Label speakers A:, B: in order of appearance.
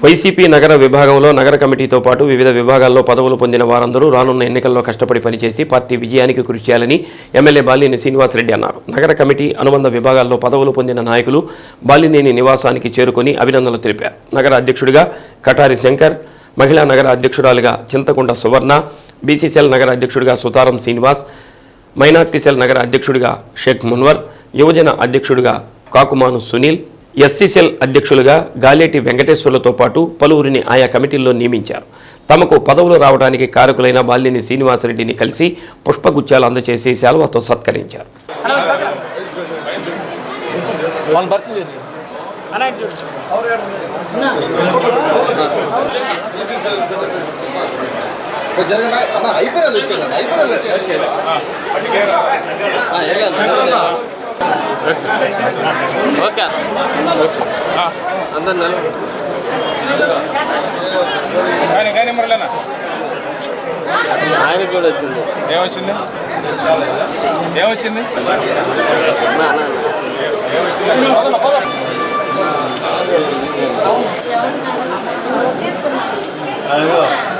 A: YCP నగర విభాగంలో నగర కమిటీతో పాటు వివిధ విభాగాల్లో పదవులు పొందిన వారందరూ రానున్న ఎన్నికల్లో కష్టపడి పనిచేసి పార్టీ విజయానికి కృషి చేయాలని ఎమ్మెల్యే బాలినేని శ్రీనివాసరెడ్డి అన్నారు. నగర కమిటీ అనుబంధ విభాగాల్లో పదవులు పొందిన నాయకులు బాలినేని నివాసానికి చేరుకొని అభినందనలు తెలిపారు. నగర అధ్యక్షుడిగా కటారి శంకర్ మహిళా నగర అధ్యక్షురాలుగా చింతకుండ సువర్ణ బీసీసీఎల్ నగర అధ్యక్షుడిగా సుతారం శ్రీనివాస్ మైనార్టీ సెల్ నగర అధ్యక్షుడిగా షేక్ మున్వర్ యువజన అధ్యక్షుడిగా కాకుమాను సునీల్ ఎస్సీసెల్ అధ్యక్షులుగా గాలేటి వెంకటేశ్వర్లతో పాటు పలువురిని ఆయా కమిటీల్లో నియమించారు. తమకు పదవులు రావడానికి కారకులైన బాల్యని శ్రీనివాసరెడ్డిని కలిసి పుష్పగుచ్చాలు అందజేసి శాల్వాతో సత్కరించారు.
B: వాళ్ళు భర్తీ ఓకే. అందరు నలు.
C: కానీ కానీ మురళీనా?
B: ఆయన కూడా వచ్చింది.
C: ఏమొచ్చింది? ఏమొచ్చింది?
D: తీసుకున్నాను.